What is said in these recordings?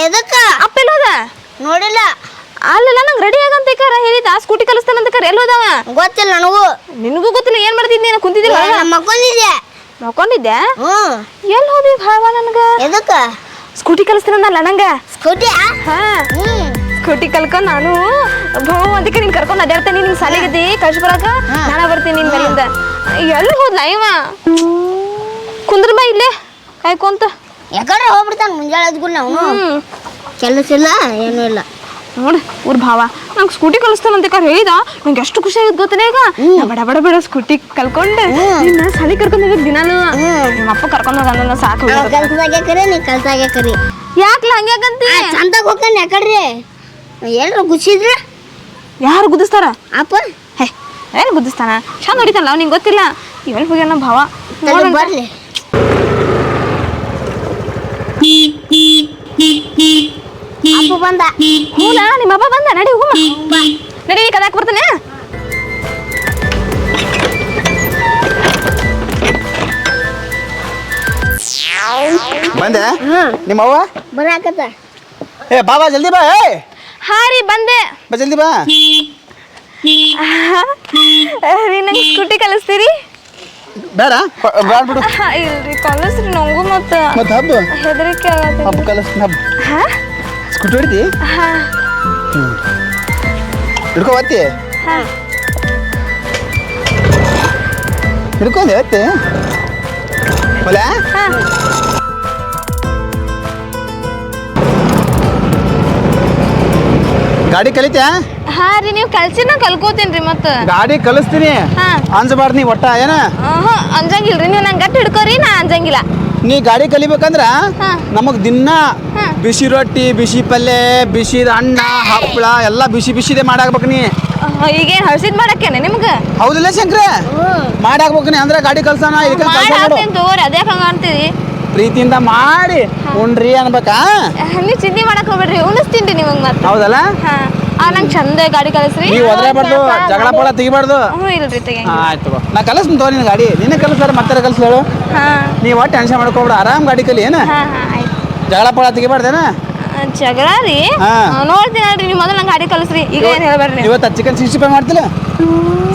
ಎದಕ್ಕ? ಅಪ್ಪ ಎಲ್ಲಿ ಹೋದ? ನೋಡಿಲ್ಲ. ಅಲ್ಲಲ್ಲ ನಂಗೆ ರೆಡಿ ಆಗಂತ ಕರ ಆ ಸ್ಕೂಟಿ ಕಲಿಸ್ತಾನಂತ ಕರ ಎಲ್ಲಿ ಹೋದವ? ಗೊತ್ತಿಲ್ಲ ನನಗೂ. ನಿನಗೂ ಗೊತ್ತಿಲ್ಲ ಏನು ಮಾಡ್ತಿದ್ದೀನಿ ನಾನು? ಕುಂತಿದ್ದಿಲ್ಲ ನಮ್ಮ ಮಕ್ಕೊಂಡಿದ್ದೆ ಹ್ಮ್. ಎಲ್ಲಿ ಹೋದಿ ಭಾವ ನನಗೆ? ಎದಕ್ಕ? ಸ್ಕೂಟಿ ಕಲಿಸ್ತಾನಲ್ಲ ನಂಗ? ಸ್ಕೂಟಿ ಹಾಂ. ಸ್ಕೂಟಿ ಕಲ್ಕೊಂಡು ನಾನು. ಭಾವ ಅದಕ್ಕೆ ನೀನು ಕರ್ಕೊಂಡು ಅಡ್ಯಾಡ್ತೇನೆ ನೀನು ಸಾಲಿಗದಿ ಕಳ್ಸಿ ಬರಾಕ ನಾನು ಬರ್ತೀನಿ ನಿನ್ನ ಮೇಲಿಂದ ಎಲ್ಲಿ ಹೋದ್ಲ ಇವ? ಕುಂದ್ರ ಬಾ ಇಲ್ಲೇ ಕಾಯ್ಕೊಂತ ಯಾಕಂದ್ರೆ ಹೋಗ್ಬಿಡ್ತಾನೆ ಮುಂಜಾನೆ ಎದ್ಗುಡ್ ನಾವು ಹ್ಮ್. ಕೆಲಸ ಇಲ್ಲ ಏನೂ ಇಲ್ಲ. ನೋಡಿ ಅವ್ರ ಭಾವ ನಂಗೆ ಸ್ಕೂಟಿ ಕಲಿಸ್ತಾನಂತ ಕರ್ ಹೇಳಿದ? ನಂಗೆ ಎಷ್ಟು ಖುಷಿ ಆಗಿದ್ ಗೊತ್ತನೇ ಈಗ? ನಾ ಬಡ ಬಡ ಬಡ ಸ್ಕೂಟಿ ಕಲ್ಕೊಂಡು. ನಿನ್ನ ಕರ್ಕೊಂಡು ಕರ್ಕೊಂಡ್ ಹೋಗಿದ್ ದಿನಾನು. ನಿಮ್ಮ ಅಪ್ಪ ಕರ್ಕೊಂಡು ಹೋಗಂದ ಸಾಕು. ಕೆಲ್ಸದಾಗೆ ಕರಿ ನೀ ಕೆಲ್ಸಾಗೆ ಕರಿ. ಯಾಕ್ಲ ಹಂಗ್ಯಾಕಂತಿ ಚಂದಾಗ ಹೋಗ್ತಾನೆ ಯಾಕಡ್ರಿ? ಎಲ್ರು ಗುಚ್ಚಿದ್ರ ಯಾರು ಗುದಿಸ್ತಾರ? ಅಪ್ಪ. ಹೇ ಏನ್ ಗುದಿಸ್ತಾನ? ಚಂದ ಹೊಡಿತಾನಲ್ಲ ನಿಂಗೆ ಗೊತ್ತಿಲ್ಲ. ಇವೆಲ್ಲ ಹೋಗ್ಯಾನ ಭಾವ. ಬರ್ಲಿ. ಅಪ್ಪ ಬಂದ. ಮೂಲ ನಿಮ್ಮ ಅಪ್ಪ ಬಂದ? ನಡಿ ಹೋಗಮ್ಮ ನಡಿ ನೀ ಕದಾಕ್ ಬರ್ತಾನೆ. ಬಂದೆ? ನಿಮ್ಮ ಅವ್ವ? ಬರಾಕತ್ತ ಏ ಬಾಬಾ ಜಲ್ದಿ ಬಾ ಏ ಹಾ ರೀ ಬಂದೆ. ಬಾ ಜಲ್ದಿ ಬಾ. ರೀ ನಂಗೆ ಸ್ಕೂಟಿ ಕಲಿಸ್ತೀರಿ? ಬೇಡ? ಪ- ಬೇಡ ಇಲ್ರಿ ಕಲಿಸ್ರಿ ನಂಗೂ ಮತ್ತೆ ಮತ್ತೆ ಹಬ್ಬ? ಹೆದರಿಕೆ ಆಗತ್ತೆ ಹಬ್ಬ ಕಲಸ್ ಹಬ್ಬ. ಹಾ? ಸ್ಕೂಟಿ ಹೊಡಿತಿ? ಹಾ. ಹಿಡ್ಕೊ ಬತ್ತಿ ಹಾ. ಹಿಡ್ಕೊಂಡೆ ಬತ್ತಿ ಹೊಲ ಹಾ. ಗಾಡಿ ಕಲಿತ್ಯಾ? ಹಾ ರೀ ನೀವು ಕಲ್ಸಿ ನಾ ಕಲ್ಕೋತೀನಿ ಮತ್ತ. ಗಾಡಿ ಕಲಿಸ್ತೀನಿ ಹಾ. ಅಂಜಬಾರ್ದು ನೀ ಒಟ್ಟ ಏನ? ಆಹಾ, ಅಂಜಂಗಿಲ್ರಿ ನೀವು ನಂಗೆ ಗಟ್ಟಿ ಹಿಡ್ಕೋರಿ ನಾ ಅಂಜಂಗಿಲ್ಲ. ನೀ ಗಾಡಿ ಕಲಿಬೇಕಂದ್ರ ಹಾ. ನಮಗ್ ದಿನ ಹಾ. ಬಿಸಿ ರೊಟ್ಟಿ ಬಿಸಿ ಪಲ್ಯ ಬಿಸಿ ಅಣ್ಣ ಹಪ್ಪಳ ಎಲ್ಲ ಬಿಸಿ ಬಿಸಿದೆ ಮಾಡಾಕ್ಬೇಕು ನೀ. ಆಹಾ, ಈಗೇನ್ ಹಳ್ಸಿದ್ ಮಾಡಕ್ಕೇನೆ ನಿಮ್ಗೆ? ಹೌದಿಲ್ಲ ಶಂಕ್ರ? ಮಾಡಾಕ್ಬೇಕು ನೀ ಅಂದ್ರೆ ಗಾಡಿ ಕಲ್ಸೋಣ ಇದಕ್ಕೆ ಮಾಡಿ ಕಲ್ಸ ನೋಡು. ಹಾಕ್ತೇನೆ ತಗೋರಿ ಅದೇ ಹಂಗ ಅಂತೀರಿ? ಪ್ರೀತಿಯಿಂದ ಮಾಡಿ ಉಣ್ರಿ ಅನ್ಬೇಕಾ? ನೀವು ಚಿಂತೆ ಮಾಡಕ್ ಹೋಗ್ಬೇಡ್ರಿ ಉಣಿಸ್ತೀನಿ ನಿಮಗೆ ಮತ್ತೆ. ಹೌದಲ್ಲ? ಹಾ. ಆ ನಂಗೆ ಚಂದ ಗಾಡಿ ಕಲಿಸ್ರಿ ನೀ ಒದ್ರಾಬಾರ್ದು ಜಗಳ ಪಳ ತೆಗಿಬಾರ್ದು. ಹ್ಞೂ ಇಲ್ರಿ ರೀ ಹಾ, ಆಯ್ತು ತಗೋ. ನಾ ಕಲಿಸ್ತೀನಿ ತಗೋ ನಿನ್ನ ಗಾಡಿ. ನಿನ್ನ ಕಲಿಸ್ಲಾರ ಮತ್ತೆ ಕಲಿಸ್ಲೇಳು ಹಾ. ನೀವು ಟೆನ್ಷನ್ ಮಾಡ್ಕೊಬಿಡ. ಆರಾಮ್ ಗಾಡಿ ಕಲಿ ಏನ? ಹಾ ಹಾ ಆಯ್ತು. ಜಗಳ ಪಳ ತೆಗಿಬಾರ್ದೇನ ಆ, ಜಗಳ ರೀ? ಹಾ. ನೋಡ್ತೀನಿ ನೋಡ್ರಿ ನೀವು ಮೊದಲು ನಂಗೆ ಗಾಡಿ ಕಲಿಸ್ರಿ. ಈಗ ಏನು ಹೇಳ್ಬೇಡ್ರಿ? ಇವತ್ತು ಚಿಕನ್ ಸಿಕ್ಸ್ಟಿ ಫೈವ್ ಮಾಡ್ತಿಲ್ಲ?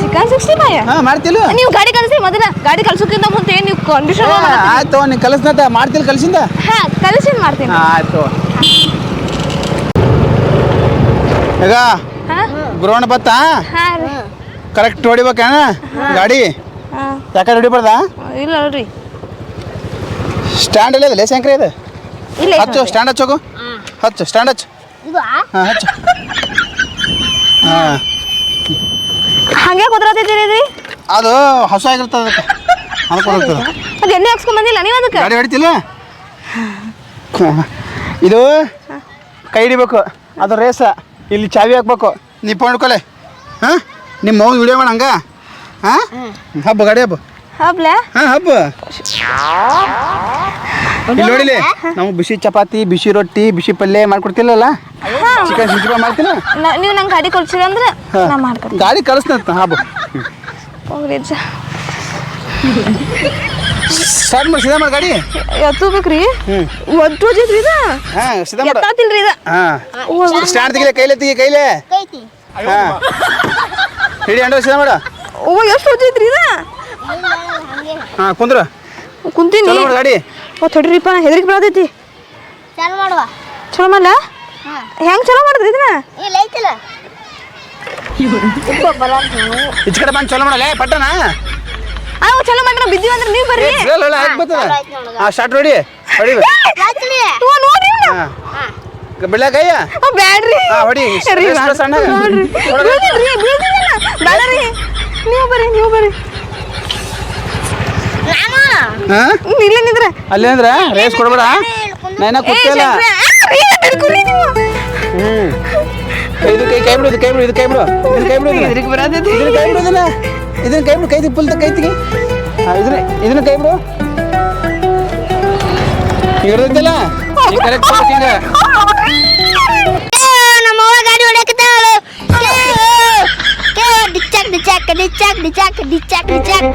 ಚಿಕನ್ ಸಿಕ್ಸ್ಟಿ ಫೈವ್ ಹಾ ಮಾಡ್ತಿಲ್ಲ. ನೀವು ಗಾಡಿ ಕಲಿಸ್ರಿ ಮೊದಲ ಗಾಡಿ ಕಲ್ಸೋಕ್ಕಿಂತ ಮುಂದೆ ನೀವು ಕಂಡೀಷನ್ ಆಯ್ತು ನೀ ಕಲಿಸ್ನತ್ತ ಮಾಡ್ತಿಲ್ಲ ಕಲಿಸಿಂದ? ಹಾ ಕಲಿಸಿ ಮಾಡ್ತೀನಿ. ಆಯ್ತು ಈಗ ಗ್ರೌಂಡ್ ಬತ್ತ ಹಾ ಕರೆಕ್ಟ್ ಹೊಡಿಬೇಕೇನ? ಗಾಡಿ? ಹಾ. ಯಾಕಡೆ ಹೊಡಿಬಾರ್ದ ಇಲ್ಲ ನೋಡ್ರಿ. ಸ್ಟ್ಯಾಂಡ್ ಇಲ್ಲ ಶಂಕರ ಇದೆ? ಇಲ್ಲ ಹಚ್ಚು ಸ್ಟ್ಯಾಂಡ್ ಹಚ್ಚೋಗು ಹಚ್ಚು ಸ್ಟ್ಯಾಂಡ್ ಹಚ್ಚು. ಇದು ಹಾಂ ಹಚ್ಚು. ಹಾಂ. ಹಂಗೆ ಕುದ್ರತಿದ್ದೀರಿ ರೀ? ಅದು ಹೊಸ ಆಗಿರ್ತದೆ ಅದಕ್ಕೆ. ಅದಕ್ಕೆ ಅದು ಎಣ್ಣೆ ಹಾಕ್ಸ್ಕೊಂಡ್ ಬಂದಿಲ್ಲ ನೀವು ಅದಕ್ಕೆ? ಗಾಡಿ ಹೊಡಿತಿಲ್ಲ? ಇದು ಕೈ ಹಿಡಿಬೇಕು. ಅದು ರೇಸ. ಇಲ್ಲಿ ಚಾವಿ ಹಾಕ್ಬೇಕು. ನೀ ಫೋನ್ ಹಿಡ್ಕೊಲೆ. ಹಾಂ? ನಿಮ್ಮ ಮಗು ವಿಡಿಯೋ ಮಾಡ ಹಂಗ. ಹಾಂ? ಹಬ್ಬ ಗಾಡಿ ಹಬ್ಬ. ಹಬ್ಲ? ಹಾಂ ಹಬ್ಬ. ಇಲ್ಲಿ ನೋಡಿಲಿ ನಾವು ಬಿಸಿ ಚಪಾತಿ ಬಿಸಿ ರೊಟ್ಟಿ ಬಿಸಿ ಪಲ್ಯ ಮಾಡ್ಕೊಡ್ತಿಲ್ಲಲ್ಲ? ಚಿಕನ್ ಸಿಕ್ಸ್ಟಿ ಮಾಡ್ತಿಲ್ಲ? ನೀವು ನಂಗೆ ಗಾಡಿ ಕೊಡ್ಸಿರಿ ಅಂದ್ರೆ ನಾ ಮಾಡ್ಕೊಡ್ತೀನಿ. ಗಾಡಿ ಕಳಿಸ್ತಂತ ಹಬ್ಬ. ಹೋಗ್ರಿ ಅಜ್ಜ. ಸ್ಟಾರ್ಟ್ ಮಾಡಿ ಸೀದಾ ಮಾಡಿ ಗಾಡಿ? ಎತ್ತು ಬೇಕ್ರಿ ಹ್ಞೂ ಒಟ್ಟು ಹೋಜೈತ್ರಿ ಇದ? ಹಾಂ ಸೀದಾ ಮಾಡು ಎತ್ತಾತಿಲ್ರಿ ಇದ? ಹಾಂ. ಸ್ಟ್ಯಾಂಡ್ ತೆಗಿಲೆ ಕೈಲೆ ತೆಗಿ ಕೈಲೆ? ಕೈತಿ. ಹಾಂ. ಹಿಡಿ ಅಂಡ ಸೀದಾ ಮಾಡು ಓ ಎಷ್ಟು ಹೋಜೈತ್ರಿ ಇದ? ಹಾ ಕುಂದ್ರ. ಕುಂತೀನಿ. ಚಲೋ ಮಾಡಿ ಗಾಡಿ. ಓ ತಡ್ರಿಪ್ಪ ಹೆದರಿಕೆ ಬರತೈತಿ ಚಲೋ ಮಾಡುವ. ಚಲೋ ಮಾಡಲ? ಹಾ. ಹೆಂಗ್ ಚಲೋ ಮಾಡಿದ್ರಿ ಇದನ್ನ? ಇಲ್ಲ ಐತಿಲ್ಲ ಈಚ ಕಡೆ ಬಂದು ಚಲೋ ಮಾಡಲೇ ಪಟ್ಟಣ? ಅವ್ ಚಲೋ ಮಾಡ್ರ ಬಿದ್ದೀವಿ ಅಂದ್ರೆ ನೀವು ಬರ್ರಿ. ಹಾಕಿ ಬರ್ತದ ಚಲೋ ಆಯ್ತು ನೋಡು. ಹೊಡಿ ಓ ನೋಡಿ ಹಾಂ. ಹಾ. ಬಿಡ್ಲಾಕಯ್ಯ ಓ ಬ್ಯಾಡ್ರಿ. ಹಾ, ಹೊಡಿ. ಎಷ್ಟು. ಸಣ್ಣ? ಬೇಡರಿ ನೀವು ಬರ್ರಿ ನೀವು ಬರ್ರಿ. ಇಲ್ಲೇ ನಿಂದ್ರೆ. ಅಲ್ಲಿ ಅಂದ್ರೆ? ರೇಸ್ ಕೊಡ್ಬೇಡ? ನೈನ ನೀವು. ಹ್ಮ್. ಇದು ಕೈ ಕೈ ಬಿಡು ಇದು ಕೈ ಬಿಡು ಇದು ಕೈ ಬಿಡು. ಇದು ಕೈ ಬಿಡು ಇದನ್ನ. ಹೆದ್ರಿಕೆ ಬರತೈತಿ. ಕೈ ಬಿಡು ಇದನ್ನ ಇದನ್ನ ಕೈ ಬಿಡು ಕೈ ಫುಲ್ ಕೈ ತೆಗಿ. ಹಾ, ಇದನ್ನ ಇದನ್ನ ಕೈ ಬಿಡು. ಹಿಡ್ದೈತಲ್ಲ ಕರೆಕ್ಟ್ ಹಿಂಗ ನಮ್ಮ ಅವ್ವ ಗಾಡಿ ಹೊಡ್ಯಾಕತ್ತಾಳು. ಡಿಚ್ಚಕ್ ಡಿಚ್ಚಕ್ ಡಿಚಾಕ್ ಡಿಚಾಕ್ ಡಿಚಾಕ್ ಡಿಚಾಕ್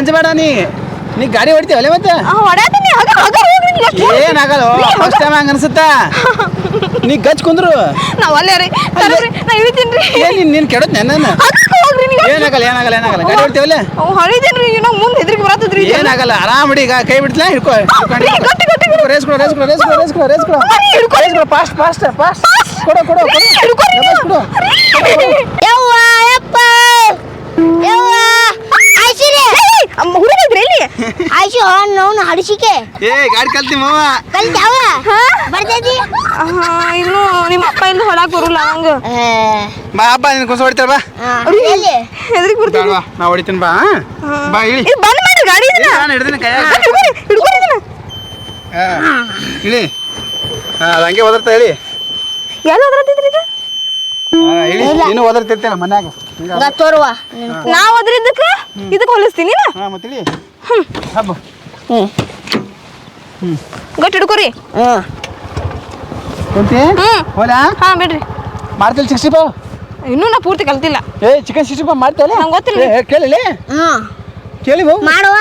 ಹಗರ್ಕ್ರಿ ಬೇಡ ನೀ. ನೀ ಗಾಡಿ ಹೊಡಿತೀವಲ್ಲ ಮತ್ತೆ? ಹೊಡ್ಯಾತೀನಿ. ಹೋಗ್ರಿ ಎಷ್ಟು ಏನಾಗಲ್ಲ ಫಸ್ಟ್ ಟೈಮ್ ಹಂಗ ಅನ್ಸುತ್ತಾ? ನೀ ಗಚ್ ಕುಂದ್ರು? ನಾವು ಅಲ್ಲೇ ರೀ. ತರ್ರಿ ನಾ ಇಳಿತೀನಿ ರೀ. ಏನ್ ನೀನ್ ನೀನ್ ಕೆಡತ್ ನನ್ನ ಹಗರ್ ಹೋಗ್ರಿ ನೀವು ಏನಾಗಲ್ಲ ಏನಾಗಲ್ಲ ಏನಾಗಲ್ಲ ಗಾಡಿ ಹೊಡಿತೀವಲ್ಲ? ರೀ. ಇನ್ನೂ ಮುಂದೆ ಹೆದ್ರಿಗೆ ಬರತ್ತದ್ರಿ ಏನಾಗಲ್ಲ ಆರಾಮ್ ಈಗ ಕೈ ಬಿಡ್ತಲ? ಹಿಡ್ಕೊ ಗಟ್ಟಿ, ಗಟ್ಟಿ. ರೇಸ್ ಕೊಡು ರೇಸ್ ಕೊಡು ರೇಸ್ ಕೊಡು ರೇಸ್ ಕೊಡು ರೇಸ್ ಕೊಡು. ಹಿಡ್ಕೊ. ರೇಸ್ ಕೊಡು ಫಾಸ್ಟ್ ಫಾಸ್ಟ್ ಫಾಸ್ಟ್ ಕೊಡು ಕೊಡು ಕೊಡು. ಹಿಡ್ಕೊರಿ ಕೊಡು. ಯವ್ವ ಯಪ್ಪ. ಯವ್ವ. ಹುಡುಗದ್ರಿ ಇಲ್ಲಿ ಆಯ್ಸು ನೋನು ಹಡಿಸಿಕೆ. ಏ ಗಾಡಿ ಕಲ್ತಿ ಮಾವ. ಕಲ್ತಾವ? ಬರ್ತೈತಿ? ಆಹಾ, ಇನ್ನು ನಿಮ್ಮ ಅಪ್ಪ ಇಲ್ಲಿ ಹೊಡಾಕ್ ಬರುಲ್ಲ ನಂಗ. ಬಾ ಅಪ್ಪ ನಿನ್ ಕುಸ ಹೊಡಿತಾರ ಬಾ. ಬರ್ತೀನಿ ಬಾ ನಾ ಹೊಡಿತೀನಿ ಬಾ ಬಾ ಇಳಿ. ಇದು ಬಂದ್ ಗಾಡಿ ಇದನ್ನ. ನಾನು ಹಿಡ್ದಿನಿ ಕೈ ಹಿಡ್ಕೊರಿ ಹಿಡ್ಕೊರಿ ಇದನ್ನ. ಇಳಿ. ಹಾ ಹಂಗೆ ಒದರ್ತಾ ಹೇಳಿ. ಏನು ಹೋದ್ರತ್ತಿದ್ರಿ ಇದು? ಇಳಿ ನೀನು ಒದರ್ತಿರ್ತೇನೆ ಮನ್ಯಾಗ. ಹಿಂಗ ನಾವು ತೋರುವ. ನಾವ್ ಅದ್ರಿದ್ದಕ್ಕ ಇದಕ್ಕೆ ಹೊಲಿಸ್ತೀನಿ ಹಾ ಹಬ್ಬ. ಗಟ್ಟಿ ಹಿಡ್ಕೊರಿ. ಕುಂತಿ ಹ್ಮ್. ಹೋಲಾ? ಹಾ ಬಿಡ್ರಿ. ಮಾಡ್ತಿಲ್ಲ ಸಿಕ್ಸ್ಟಿ ಪಾವ್ ಇನ್ನೂ ನಾ ಪೂರ್ತಿ ಕಲ್ತಿಲ್ಲ. ಏ ಚಿಕನ್ ಸಿಕ್ಸ್ಟಿ ಪಾವ್ ಮಾಡ್ತಲ್ಲ ನಂಗ್ ಗೊತ್ತಿಲ್ಲ. ಕೇಳಿಲ್ಲ ಹ್ಮ್ ಕೇಳಿ ಹೋಗು. ಮಾಡುವ.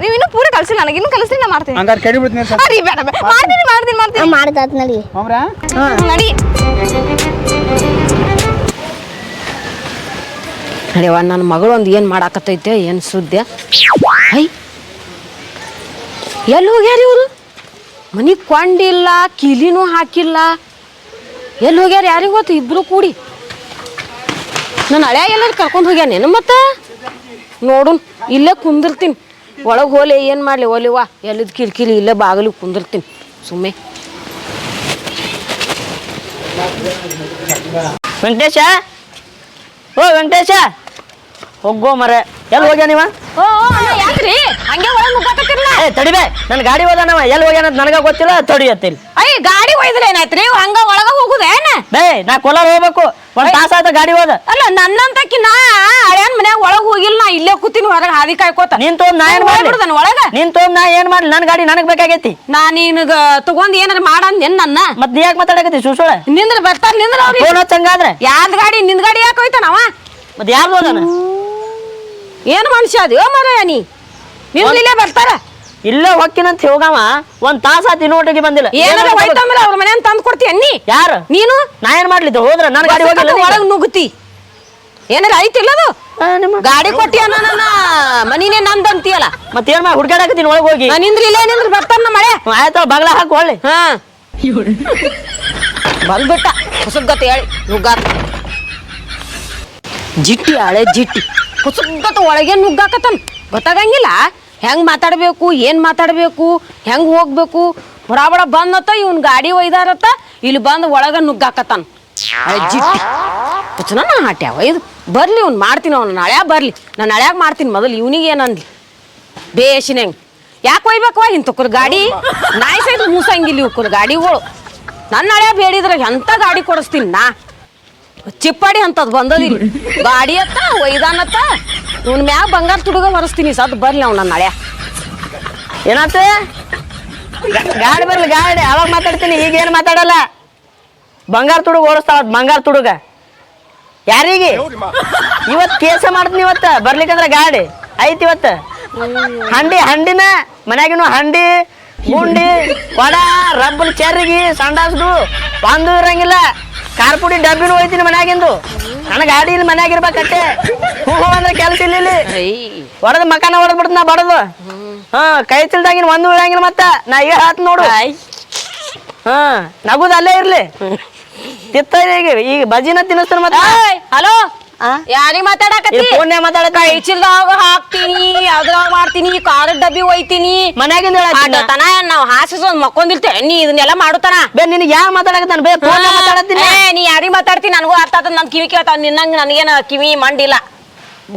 ನೀವು ಇನ್ನೂ ಪೂರ ಕಲ್ಸಿಲ್ಲ ನನಗೆ ಇನ್ನೂ ಕಲಿಸ್ತೀನಿ ನಾ ಮಾಡ್ತೀನಿ. ಹಂಗಾರೆ ಕಡಿ ಬಿಡ್ತೀನಿ ಸರ್. ಬೇಡ ಮಾಡ್ತೀನಿ ಮಾಡ್ತೀನಿ ಮಾಡ್ತೀನಿ. ನಡಿ. ಹೋಮ್ರಾ ನಡಿ. ನಡೆಯವ್ವ ನನ್ನ ಮಗಳು ಒಂದು ಏನು ಮಾಡಾಕತ್ತೈತೆ, ಏನು ಸುದ್ದಿ? ಐ ಎಲ್ಲಿ ಹೋಗ್ಯಾರ ಇವರು? ಮನೆಗೆ ಕೊಂಡಿಲ್ಲ, ಕಿಲಿನೂ ಹಾಕಿಲ್ಲ. ಎಲ್ಲಿ ಹೋಗ್ಯಾರ ಯಾರಿಗೆ ಗೊತ್ತು? ಇಬ್ಬರು ಕೂಡಿ. ನನ್ನ ಹಳೆ ಎಲ್ಲರೂ ಕರ್ಕೊಂಡು ಹೋಗ್ಯಾನೇನು ಮತ್ತೆ? ನೋಡು, ಇಲ್ಲೇ ಕುಂದಿರ್ತೀನಿ. ಒಳಗೆ ಹೋಲೆ, ಏನು ಮಾಡಲಿ ಒಲಿವಾ ಎಲ್ಲಿದ್ದು ಕಿರಿಕಿರಿ, ಇಲ್ಲೇ ಬಾಗಿಲು ಕುಂದಿರ್ತೀನಿ. ಸುಮ್ಮನೆ ವೆಂಕಟೇಶ? ಓ, ವೆಂಕಟೇಶ? ಹೋಗೋ ಮರೆ. ಎಲ್ಲಿ ಹೋಗ್ಯ ನೀವ? ಓ ಯಾಕ್ರಿ? ಹಂಗೆ ಒಳಗೆ ಏ ತಡಿಬೇ ನನ್ನ ಗಾಡಿ ಹೋದಾನವ ಎಲ್ಲಿ ಹೋಗ್ಯಾನ ಅಂತ ನನಗ ಗೊತ್ತಿಲ್ಲ ತಡಿ ಅಯ್ಯ ಗಾಡಿ ಒಯ್ದ್ರೆ ಏನಾಯ್ತ್ರಿ? ಹಂಗ ಒಳಗ ಹೋಗುದೇನ ಬೇ ನಾ ಕೋಲಾರ ಹೋಗ್ಬೇಕು ಒಂದ್ ತಾಸ ಆಯ್ತ ಗಾಡಿ ಹೋದ. ಅಲ್ಲ ನನ್ನಂತಕಿ ನಾ ಹಳ್ಯಾನ್ ಮನ್ಯಾಗ ಒಳಗ್ ಹೋಗಿಲ್ಲ ನಾ ಇಲ್ಲೇ ಕೂತೀನಿ ಹೊರಗೆ ಹಾದಿ ಕಾಯ್ಕೋತ ನೀನ್ ತೊಗೊಂಡ್ ನಾ ಏನ್ ಮಾಡ್ಲಿ? ಹೋಗ್ಬಿಡ್ದನ್ ಒಳಗ? ನೀನ್ ತೊಗೊಂಡ್ ನಾ ಏನ್ ಮಾಡ್ಲಿ? ನನ್ನ ಗಾಡಿ ನನಗ್ ಬೇಕಾಗೈತಿ. ನಾ ನಿನಗ ತಗೊಂಡ್ ಏನಾರ ಮಾಡಂದೇನ್ ನನ್ನ? ಮತ್ ನೀ ಯಾಕೆ ಮಾತಾಡಕತ್ತಿ ಸುಸುಳ ನಿಂದ್ರ ಬರ್ತಾರ ನಿಂದ್ರ ಅವ್ರಿ. ಚಂಗಾದ್ರೆ ಹಚ್ಚಂಗಾದ್ರೆ? ಯಾರ್ದ್ ಗಾಡಿ ನಿಂದ್ ಗಾಡಿ ಯಾಕೆ ಹೋಯ್ತಾನವ? ಮತ್ ಯಾರ್ದು ಹೋದಾನ? ಏನ್ ಮನುಷ್ಯ ಅದು? ಮಾರಾಯ ನೀ? ನೀವು ಇಲ್ಲೇ ಬರ್ತಾರ? ಇಲ್ಲೇ ಹೊಕ್ಕಿನಂತ ಹೋಗವ. ಒಂದ್ ತಾಸ ಆಯ್ತು ಇನ್ನೋಟಿಗೆ ಬಂದಿಲ್ಲ. ಏನಾರ ಹೋಯ್ತಂದ್ರ ಅವ್ರ ಮನೆ ತಂದ್ ಕೊಡ್ತೀಯ ನೀ? ಯಾರು? ನೀನು? ನಾ ಏನ್ ಮಾಡ್ಲಿದ್ದು? ಹೋದ್ರ ನನ್ನ ಗಾಡಿ ಹೋಗಿಲ್ಲ? ಒಳಗ್ ನುಗ್ತಿ ಏನಾರ ಐತಿಲ್ಲ ಅದು? ಗಾಡಿ ಕೊಟ್ಟಿ ನನ್ನ ಮನಿನೇ ನಂದ್ ಅಂತೀಯಲ್ಲ? ಮತ್ತೇನ್ ಏನ್ ಮಾಡಿ ಹುಡ್ಕಾಡಕತ್ತೀನಿ ಒಳಗ್ ಹೋಗಿ. ನಿಂದ್ರ ಇಲ್ಲೇ ನಿಂದ್ರ ಬರ್ತಾರ ನಮ್ಮ ಮಳೆ ಆಯ್ತ ಬಾಗ್ಲ ಹಾಕಿ ಒಳ್ಳೆ ಹಾ. ಬಂದ್ಬಿಟ್ಟ. ಹೊಸಗತ್ತ ಹೇಳಿ. ನುಗ್ಗಾತ ಜಿಟ್ಟಿ ಹಳೆ ಜಿಟ್ಟಿ. ಹೊಸಗತ್ತ ಒಳಗೆ ನುಗ್ಗಾಕತ್ತನ್. ಗೊತ್ತಾಗಂಗಿಲ್ಲ. ಹೆಂಗ್ ಮಾತಾಡ್ಬೇಕು, ಏನ್ ಮಾತಾಡ್ಬೇಕು, ಹೆಂಗ್ ಹೋಗ್ಬೇಕು. ಬಡ ಬಡ ಬಂದತ್ತ, ಇವ್ನ ಗಾಡಿ ಒಯ್ದಾರತ್ತ, ಇಲ್ಲಿ ಬಂದು ಒಳಗ ನುಗ್ಗಾಕತ್ತಾನ. ಜಿಟ್ಟಿ ಕುಚನ ನಾ ಹಾಟ್ಯಾವ ಇದು ಬರ್ಲಿ ಅವ್ನು ಮಾಡ್ತೀನಿ ಅವ್ನು ನಾಳೆ ಬರ್ಲಿ. ನಾನು ನಳ್ಯಾಗ ಮಾಡ್ತೀನಿ ಮೊದಲು, ಇವನಿಗೆ ಏನಂದ್ಲಿ? ಬೇಸಿನಂಗ್ ಯಾಕೆ ಒಯ್ಬೇಕವ ಇಂತಕ್ರ ಗಾಡಿ? ನಾಯಿ ಸೈಡ್ ಮೂಸಂಗಿಲ್ಲ ಇವ್ಕರ ಗಾಡಿಗಳು. ನನ್ನ ಹಳೆ ಬೇಡಿದ್ರೆ ಎಂಥ ಗಾಡಿ ಕೊಡಿಸ್ತೀನಿ ನಾ? ಚಿಪ್ಪಾಡಿ ಅಂತದ್ ಬಂದದಿ ಗಾಡಿ ಅತ್ತ ಒಯ್ದಾನತ್ತ ಇವ್ನ ಮ್ಯಾಗ ಬಂಗಾರ ತುಡುಗ ಹೊರಸ್ತೀನಿ ಸದ್ ಬರ್ಲಿ ಅವ್ನ ನಾಳೆ ಹಳೆ ಏನಾತ? ಗಾಡಿ ಬರ್ಲಿ, ಗಾಡಿ. ಅವಾಗ ಮಾತಾಡ್ತೀನಿ, ಈಗ ಏನು ಮಾತಾಡಲ್ಲ? ಬಂಗಾರ ತುಡುಗ ಓಡಿಸ್ತಾವ ಬಂಗಾರ ತುಡುಗ. ಯಾರಿಗೆ? ಇವತ್ ಕೇಸ ಮಾಡ್ತೀನಿ ಇವತ್ತ. ಬರ್ಲಿಕ್ಕಂದ್ರ ಗಾಡಿ. ಐತಿ ಇವತ್ತ. ಹಂಡಿ, ಹಂಡಿನ, ಮನ್ಯಾಗಿನ ಹಂಡಿ, ಗುಂಡಿ, ವಡ ರಬ್ಬಲ್ ಚೆರ್ರಿಗಿ ಸಂಡಾಸ್ದು, ಒಂದು ಇರಂಗಿಲ್ಲ. ಖಾರ ಪುಡಿ ಡಬ್ಬಿನೂ ಹೋಯ್ತೀನಿ ಮನ್ಯಾಗಿಂದು. ನನ್ನ ಗಾಡಿ ಇಲ್ಲಿ ಮನ್ಯಾಗಿರ್ಬೇಕಟ್ಟೆ ಹೂ ಹೂ ಅಂದ್ರೆ ಕೆಲಸ ಇಲ್ಲ ಹೊಡೆದ ಮಕಾನ ಹೊಡೆದ್ ಬಿಡ್ತ ನಾ ಬಡದು. ಹಾ ಕೈ ತಿಳ್ದಾಗಿನ ಒಂದು ಉಳಿಯಂಗಿಲ್ಲ ಮತ್ತ. ನಾ ಈಗ ಹಾತ್ ನೋಡು. ಹಾ ನಗುದು ಅಲ್ಲೇ ಇರ್ಲಿ. ತಿತ್ತ ಈಗ ಈಗ ಬಜಿನ ತಿನ್ನಿಸ್ತಾನ ಮತ್ತೆ. ಹಲೋ. ಯಾರಿ ಮಾತಾಡಕತ್ತಿ? ಫೋನ್ಯಾಗ ಮಾತಾಡಕ ಕೈ ಚೀಲದಾಗ ಹಾಕ್ತೀನಿ ಅದ್ರಾಗ ಮಾಡ್ತೀನಿ ಕಾರದ ಡಬ್ಬಿ ಒಯ್ತೀನಿ. ಮನ್ಯಾಗಿಂದ ಹೇಳತ್ತೀನಿ ತನ ನಾವ್ ಹಾಸಿಸೊಂದ್ ಮಕ್ಕೊಂದಿರ್ತೇವೆ. ನೀ ಇದನ್ನೆಲ್ಲ ಮಾಡುತ್ತಾನ ಬೇ ನಿನಗೆ ಯಾರು ಮಾತಾಡಕತ್ತಾನ? ಬೇ ಫೋನ್ ಮಾತಾಡತ್ತೀನಿ ನೀ ಯಾರಿ ಮಾತಾಡ್ತೀನಿ ನನಗೂ ಅರ್ಥ ಆತದ ನನ್ ಕಿವಿ ಕೇಳ್ತಾವ. ನಿನ್ನಂಗ ನನಗೇನ ಕಿವಿ ಮಂಡಿಲ್ಲ.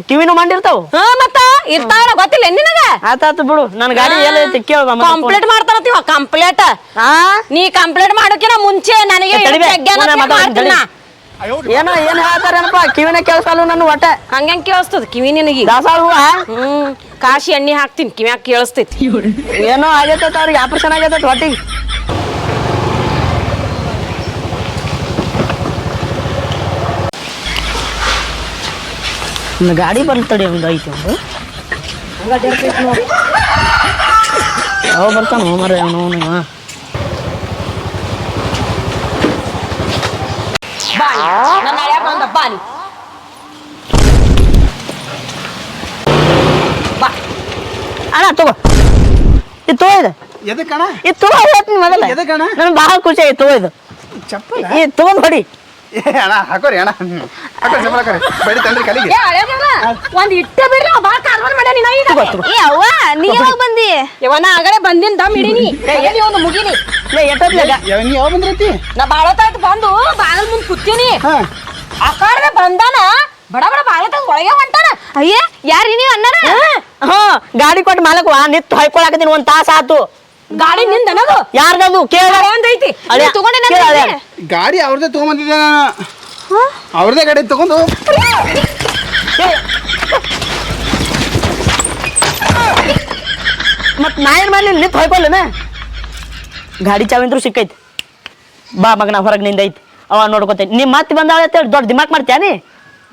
ಕಿವಿನೂ ಮಂಡಿರ್ತಾವ? ಹಾ ಮತ್ತ ಇರ್ತಾವ ಗೊತ್ತಿಲ್ಲ ನಿನಗ? ಆತಾತು ಬಿಡು. ನನ್ನ ಗಾಡಿ ಎಲ್ಲ ಐತಿ ಕೇಳ ಕಂಪ್ಲೇಂಟ್ ಮಾಡ್ತಾರತ್ತೀವ ಕಂಪ್ಲೇಂಟ್ ನೀ ಕಂಪ್ಲೇಂಟ್ ಮಾಡೋಕಿನ ಮುಂಚೆ ನನಗೆ ಏನೋ ಏನ್ ಹೇಳ್ತಾರೇನಪ್ಪ ಕಿವಿನ ಕೇಳಿಸಲ್ಲ ನನ್ನ ಹೊಟ್ಟೆ. ಹಂಗ್ಯಾಂಗ್ ಕೇಳಿಸ್ತದ? ಕಿವಿ ನಿನಗೆ ದಾಸಾಳ ಹೂವ? ಹ್ಮ್. ಕಾಶಿ ಎಣ್ಣೆ ಹಾಕ್ತೀನಿ. ಕಿವ್ಯಾಗ ಕೇಳಿಸ್ತೈತಿ. ಏನೋ ಆಗೈತೆ ಅವ್ರಿಗೆ ಆಪರೇಷನ್ ಆಗೈತೆ ಹೊಟ್ಟಿಗೆ ಒಂದು ಗಾಡಿ ಬರ್ತಡಿ ಒಂದು ಐತಿ ಒಂದು. ಯಾವ ಬರ್ತಾನೋ ಮರ ಅವನು. ಇದು ತಗೋ ಇದು ಎದಕ್ಕಣ? ಇದು ತಗೋ ಹೇಳ್ತೀನಿ ಮೊದಲ ಎದಕ್ಕಣ್ಣ? ನನ್ಗೆ ಭಾಳ ಖುಷಿ ಆಯ್ತು ತಗೋ ಇದು ಚಪ್ಪಲ? ಇದು ತಗೊಂಡ್ ಹೊಡಿ. ಏ ಅಣ್ಣ ಹಾಕೋರಿ ಅಣ್ಣ. ಹ್ಮ್. ಹಾಕೋರಿ ಚಪ್ಪಲ ಹಾಕೋರಿ. ಬಡಿ ತಂದ್ರಿ ಕಲಿಗೆ. ಏ ಹಳ್ಯಾಗ ಒಂದ್ ಇಟ್ಟ ಬಿಡ್ರಿ ಬಾ ಕಾರ್ಬನ್ ಮಾಡ್ಯ ನೀನ ಈಗ. ಏ ಅವ್ವ ನೀ ಯಾವಾಗ ಬಂದಿ? ಇವನ ಆಗಲೇ ಬಂದಿನ್ ದಮ್ ಹಿಡಿನಿ ಎಲ್ಲಿ ಒಂದು ಮುಗಿನಿ. ಲೇ ಎಷ್ಟೊತ್ತಿಗೆ ಯಾವ ನೀ ಯಾವಾಗ ಬಂದ್ರತಿ ನಾ ಬಾಳತ್ತಾಯ್ತು ಬಂದು ಬಾಗಲ್ ಮುಂದೆ ಕುತ್ತೀನಿ ಆ ಕಾರ್ದ ಬಂದಾನ ಬಡ ಬಡ ಬಾಳತ್ತ ಒಳಗೆ ಹೊಂಟಾನ. ಅಯ್ಯ ಯಾರಿ ನೀವು ಅನ್ನಾರ ಹಾ ಗಾಡಿ ಕೊಟ್ಟು ಮಾಲಕ್ವ ನಿತ್ತು ಹೊಯ್ಕೊಳಕತ್ತೀನಿ ಒಂದ್ ತಾಸ ಆತು. ಗಾಡಿ ನಿಂದನದು ಯಾರ್ದದು? ಕೇಳ. ಒಂದೈತಿ. ಅಳಿಯ, ತಗೊಂಡೆ ನಾನು ಗಾಡಿ. ಅವ್ರದ್ದೇ ತೊಗೊಂಬಂದಿದ್ದೆ ನಾನು. ಅವ್ರದ್ದೇ ಗಾಡಿ ತಗೊಂಡು. ಮತ್ ನಾ ಏನ್ ಮಾಡ್ಲಿ ನಿಂತು ಹೊಯ್ಕೊಲ್ಲನ ಗಾಡಿ ಚಾವಿಂದ್ರು ಸಿಕ್ಕೈತಿ. ಬಾ ಮಗನ ಹೊರಗ್ ನಿಂದೈತಿ ಅವ ನೋಡ್ಕೊತೇನೆ. ನಿಮ್ಮ ಮತ್ತೆ ಬಂದಾಳ ಅಂತೇಳಿ ದೊಡ್ಡ ದಿಮಾಕ್ ಮಾಡ್ತ್ಯಾನಿ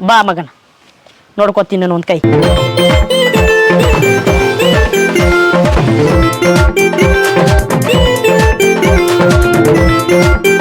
ಬಾ ಮಗನ. ನೋಡ್ಕೊತೀನಿ ನಾನು ಒಂದು ಕೈ.